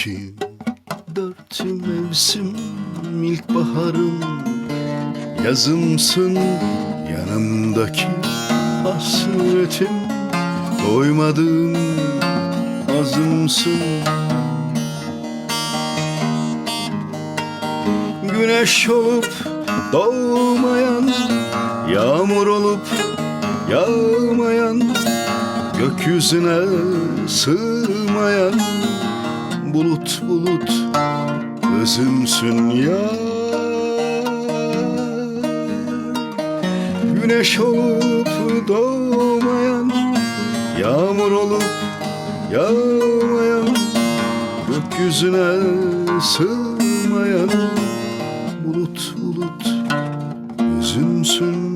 ki dört mevsim ilkbaharım. Yazımsın yanımdaki hasretim. Doymadığım azımsın. Güneş olup doğmayan Yağmur olup yağmayan Gökyüzüne sığmayan Bulut bulut. Özümsün ya. Güneş olup doğmayan Yağmur olup yağmayan Gökyüzüne sığmayan Bulut bulut. Özümsün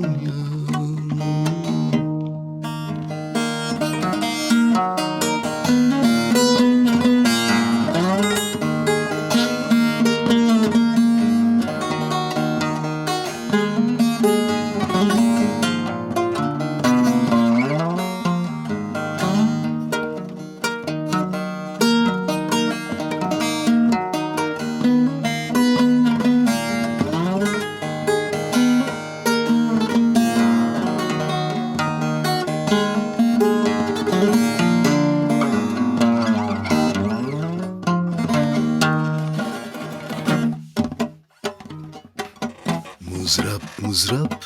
Mızrap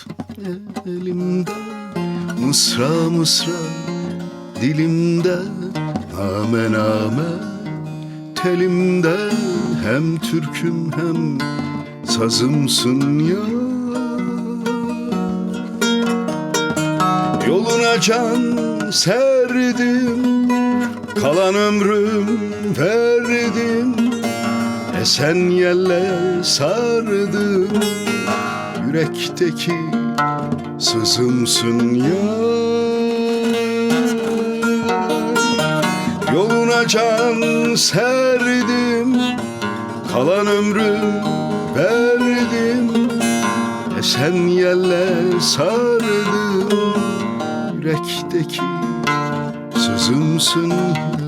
elimde Mısra mısra dilimde Name name telimde Hem türküm hem sazımsın ya. Yoluna can serdim Kalan ömrüm verdim Esen yeller sardım Yürekteki sızımsın ya. Yoluna can serdim Kalan ömrüm verdim. Esen yeller sardım Yürekteki sızımsın ya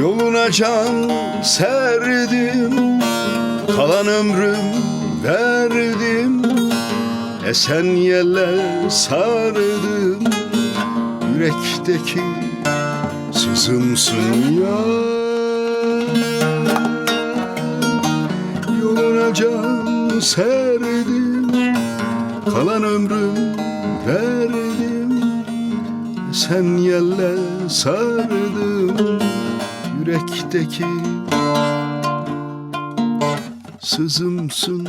Yoluna can serdim Kalan ömrüm verdim. Esen yeller sardım Yürekteki sızımsın ya. Yoluna can serdim Kalan ömrüm verdim. Sen yeller sardım Yürekteki sızımsın